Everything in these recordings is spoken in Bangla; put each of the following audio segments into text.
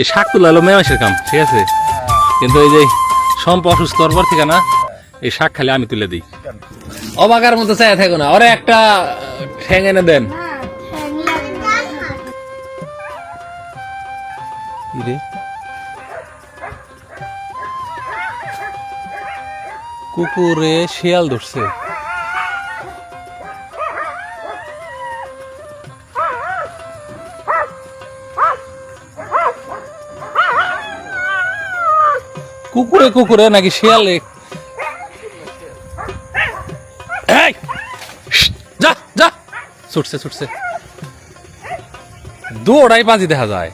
এই শাক তোলা হলো মেমাসের কাম, ঠিক আছে? কিন্তু এই যে সম্প অসুস্থ হওয়ার থেকে না, এই শাক খালি আমি তুলে দিই। অবাকার মতো চাই থাকো না। ওরে একটা ঠ্যাং এনে দেন। কুকুরে শিয়াল ধরছে। কুকুরে কুকুরে নাকি শিয়ালে! যা ছুটছে ছুটছে। দৌড়াই বাজি দেখা যায়।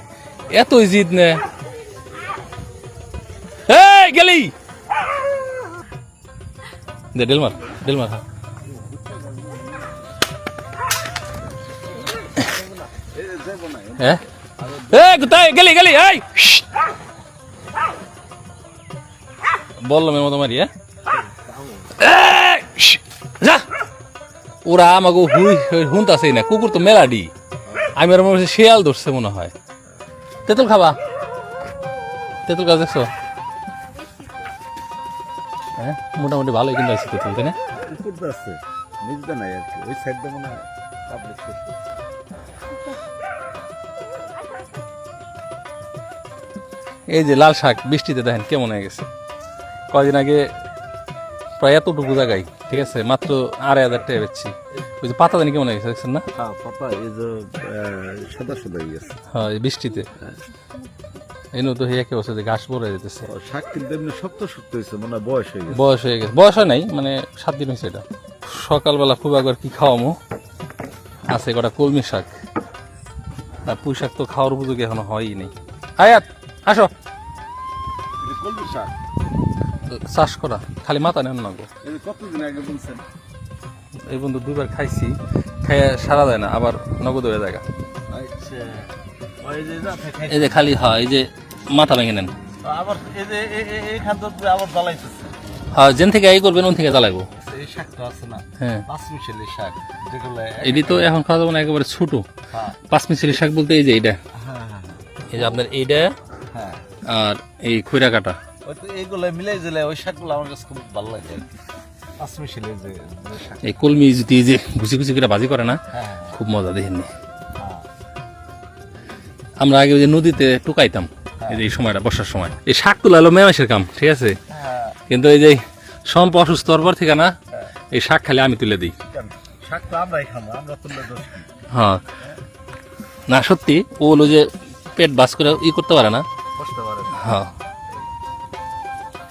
এতই জিদ নে। গেলি! দে, ডেল মার হ্যাঁ হ্যাঁ গেলি গেলি, এই! শ্শ্! বললাম এর মতো মারি হ্যাঁ? যা। ওরা আমাকে হুই হুনতাছে না কুকুর তো মেলাডি। আমি আর মনে শিয়াল ধরছে মনে হয়। তেঁতুল খাবা। তেঁতুল গাছ দেখছ? হ্যাঁ মোটামুটি ভালোই কিন্তু আছে তেঁতুল তাই না? নাই আর কি ওই সাইডটা মনে হয়। এই যে লাল শাক বৃষ্টিতে দেখেন কেমন হয়ে গেছে। কয়দিন আগে প্রায় এতটুকু জায়গায় ঠিক আছে? মাত্র আড়াই হাজার টাকা বেচছি। ওই যে পাতা জানি কেমন হয়ে গেছে দেখছেন না? হ্যাঁ পাতা এই যে সাদা সাদা গেছে হ্যাঁ বৃষ্টিতে। এই তো হয়ে একে বসে যে ঘাস যেতেছে। শাক কিন্তু এমনি শক্ত শক্ত হয়েছে মনে হয় বয়স হয়ে গেছে। বয়স হয়ে গেছে। বয়স হয় নাই মানে সাত দিন হয়েছে এটা। সকালবেলা খুব একবার কি খাওয়ামো? আছে কটা কলমি শাক। আর পুঁই শাক তো খাওয়ার উপযোগী এখনও হয়ই নেই। আয়াত আসো। কলমি শাক? চাষ করা খালি মাথা নেন না গো। এই কতদিন আগে বলছেন এই বন্ধু দুইবার খাইছি খাইয়া সারা দেয় না আবার নগদ হয়ে যায় আচ্ছা। এই যে খালি হয় এই যে মাথা ভেঙে নেন। আবার এই যে এই- এই- এই খাদ্য আবার জ্বালাইতেছে। হ্যাঁ যেন থেকে এই করবেন ওন থেকে জ্বালাইবো। হ্যাঁ। এটি তো এখন খাওয়া যাবে না একেবারে ছোট। হ্যাঁ। পাঁচ মিশালি শাক বলতে এই যে এইটা। হ্যাঁ হ্যাঁ। এই যে আপনার এইটা হ্যাঁ। আর এই খৈরা কাটা। এইগুলো দিলে ওই শাকগুলো আমার কাছে খুব ভালো লাগে। এই কলমি যদি এই যে ঘুষি ঘুষি করে ভাজি করে না হ্যাঁ খুব মজা হ্যাঁ। আমরা আগে যে নদীতে টুকাইতাম এই সময়টা বর্ষার সময়। এই শাক তোলা হলো মেমাসের কাম ঠিক আছে? হ্যাঁ। কিন্তু এই যে সম্প অসুস্থ হওয়ার পর থেকে না এই শাক খালি আমি তুলে দিই? হ্যাঁ। না সত্যি ও হলো যে পেট বাস করে ই করতে পারে না। পারে না। হ্যাঁ।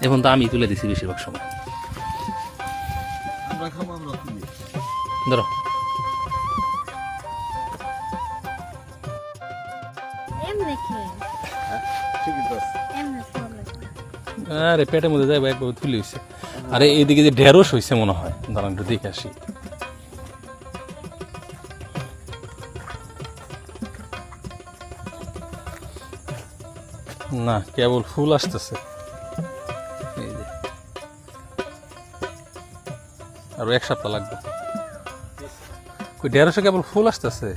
এখন তো আমি তুলে দিছি বেশিরভাগ সময়। ধরো। আরে পেটের মধ্যে যাইবো একবার তুলে হয়েছে আরে এইদিকে যে ঢেঁড়স হয়েছে মনে হয়। দাঁড়ান একটু দেখে আসি। না কেবল ফুল আসতেছে। আরও এক সপ্তাহ লাগবে। কই ঢেঁড়সে কেবল ফুল আসতেছে?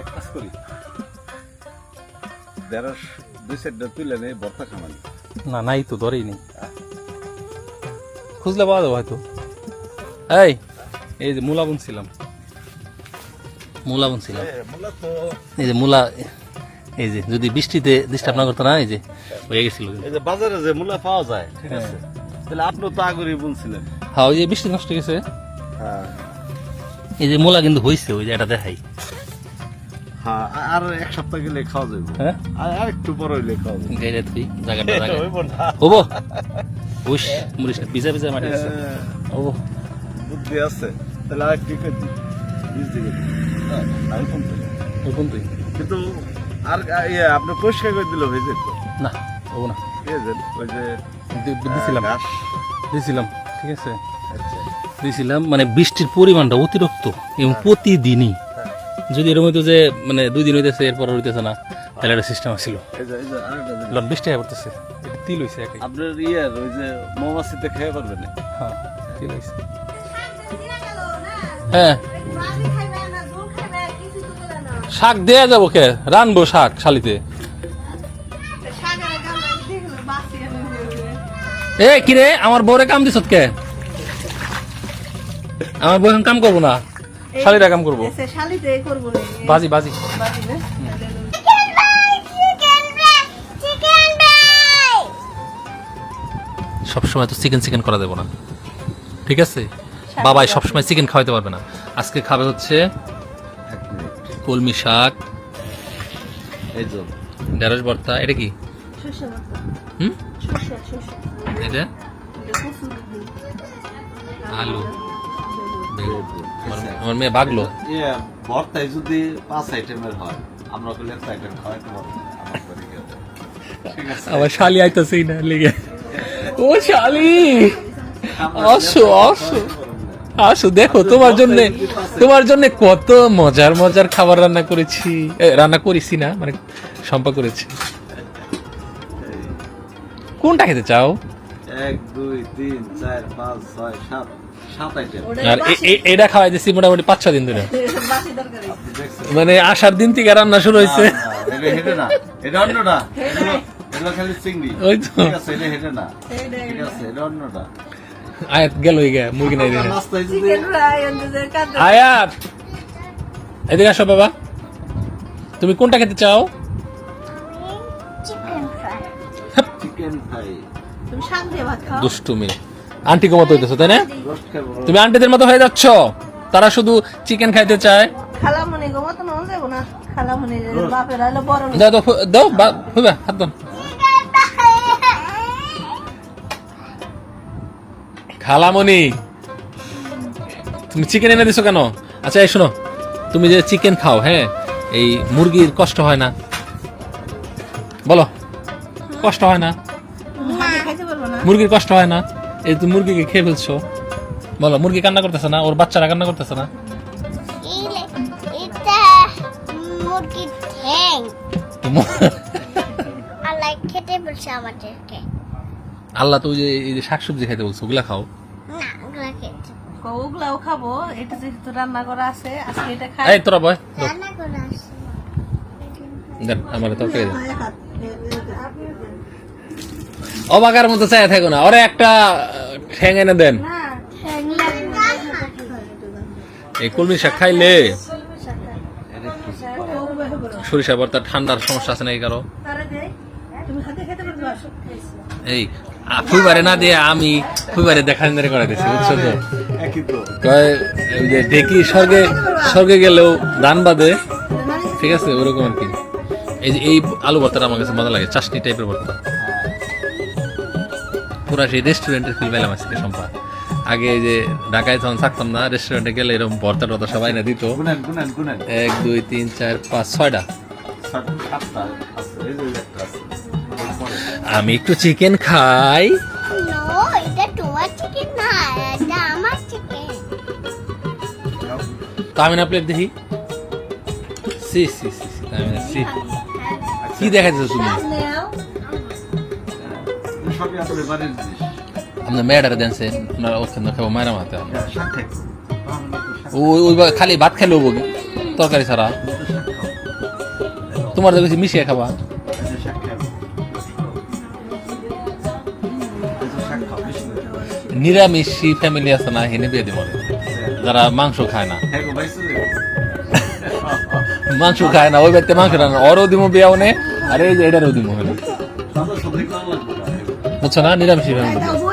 এক কাজ করি। দেড়শ দুই সাইডটা তুলে নেই ভর্তা খামালি না নাই তো ধরেই নেই। খুঁজলে পাওয়া যাবে হয়তো। এই এই যে মূলা বুনছিলাম। মূলা বুনছিলাম। এই যে মূলা এই যে যদি বৃষ্টিতে ডিস্টার্ব না করতো না এই যে হয়ে গেছিল। এই যে বাজারে যে মূলা পাওয়া যায় ঠিক আছে। তাহলে আপনি তো আগরই বলছিলেন হ্যাঁ ওই যে বৃষ্টি নষ্ট গেছে হ্যাঁ। এই যে মূলা কিন্তু হয়েছে ওই যে এটা দেখাই। হ্যাঁ আর এক সপ্তাহ গেলে খাওয়া যাবে হ্যাঁ? আর একটু হইলে খাওয়া যাবে তুই জায়গাটা হব উস মাটি আছে হব বুদ্ধি আছে। তাহলে আর একটু করে দিই বীজ দিকে হ্যাঁ, আমি ফোন তুই কিন্তু আর ইয়ে আপনি পরিষ্কার করে দিল ভেজে না হব না। বুঝেছেন ওই যে দিছিলাম। দিছিলাম। ঠিক আছে? আচ্ছা। দিয়েছিলাম মানে বৃষ্টির পরিমাণটা অতিরিক্ত এবং প্রতিদিনই। যদি এরকম হইতো যে মানে দুই দিন হইতেছে এরপর হইতেছে না তাহলে একটা সিস্টেম ছিল এই যে এই যে আরেকটা জিনিস। লট বৃষ্টি হয়ে পড়তেছে। এটা তিল হইছে একাই। আপনার ইয়ের ওই যে মৌমাছিতে খেয়ে পারবেন না? হ্যাঁ তিল হ্যাঁ। মাছি খাইবে না জল খাইবে কিছু তো দেবে না শাক দেয়া যাব কে? রানবো শাক শালিতে। এ কি রে? আমার বউরে কাম দিছত কে? আমার বউ এখন কাম করব না। শালিরা কাম করব। বাজি বাজি। সবসময় তো চিকেন চিকেন করা দেবো না। ঠিক আছে? বাবাই সবসময় চিকেন খাওয়াতে পারবে না। আজকে খাবে হচ্ছে কলমি শাক। ঢেঁড়স ভর্তা। এটা কি? হুম? এটা? আলু। আমার আমার মেয়ে বাগলো। ভর্তায় যদি পাঁচ আইটেমের হয় আমরা একটা আইটেম খাওয়াইতে পারব। আমার শালি আইতাছেই না লেগে। ও শালি! আসো আসো। আসো দেখো তোমার জন্য তোমার জন্য কত মজার মজার খাবার রান্না করেছি। রান্না করেছি না মানে সম্পা করেছি। কোনটা খেতে চাও? এক দুই তিন চার পাঁচ ছয় সাত আর এটা খাওয়াই দিছি মোটামুটি পাঁচ ছ দিন ধরে। মানে আসার দিন থেকে রান্না শুরু হয়েছে আয়াত গেল মুরগি নাই আয়াত! এদিকে আসো বাবা। তুমি কোনটা খেতে চাও? দুষ্টুমি। আন্টি হইতেছো তাই না? তুমি আন্টিদের মতো হয়ে যাচ্ছ? তারা শুধু চিকেন খাইতে চায়? দাও বা- হাত দাও খালামণি তুমি চিকেন এনে দিছো কেন? আচ্ছা এই শোনো তুমি যে চিকেন খাও হ্যাঁ এই মুরগির কষ্ট হয় না। বলো কষ্ট হয় না? মুরগির কষ্ট হয় না। এই তুমি মুরগিকে খেয়ে ফেলছো। বলো মুরগি কান্না করতেছে না? ওর বাচ্চারা কান্না করতেছে না? আল্লাহ খেতে বলছে আমাদেরকে। আল্লাহ তো যে এই যে শাকসবজি খাইতে বলছো ওগুলা খাও। ওগুলাও খাব। এটা যেহেতু রান্না করা আছে আজকে এটা খাই। এই তোরা বয় রান্না করে দেন আমার তরকারি দেন। অবাকার মতো চাই থাকো না ওরে একটা ঠ্যাং এনে দেন এই কলমি শাক খাইলে সরিষা ভর্তা ঠান্ডার সমস্যা আছে নাকি কারও এই ফুইবারে না দিয়ে আমি ফুইবারে দেখা ধরে করে দিচ্ছি বুঝছ তো যে দেখি স্বর্গে স্বর্গে গেলেও দান বাদে ঠিক আছে ওরকম আর কি এই যে এই আলু ভর্তাটা আমার কাছে মজা লাগে চাটনি টাইপের ভর্তা পুরা সেই রেস্টুরেন্টের ফিল পেলাম আজকে সম্পা আগে যে ঢাকায় যখন থাকতাম না রেস্টুরেন্টে গেলে এরকম ভর্তা টর্তা সবাই না দিত। গুনেন গুনেন গুনেন। এক দুই তিন চার পাঁচ ছয়টা। আমি একটু চিকেন খাই। নো এটা তোমার চিকেন না এটা আমার চিকেন তামিনা প্লেট দেখি? See see see see Tamina see. কি দেখাচ্ছ তুমি? মেয়েটারে দেনছে ওখানে খাব মায়ের মাথা শাক ওই ওই খালি ভাত খাইলে হব? তরকারি ছাড়া? আমরা তো তোমার দেখেছি মিশিয়ে খাবা। নিরামিষি ফ্যামিলি আছে না হেনে বিয়ে দিব। যারা মাংস খায় না। হ্যাঁ মাংস খায় না ওই বাড়িতে মাংস রান্না ওরও দিব বিয়াও নে আর এই যে এটারও দিব লাগবে না। নিরামিষি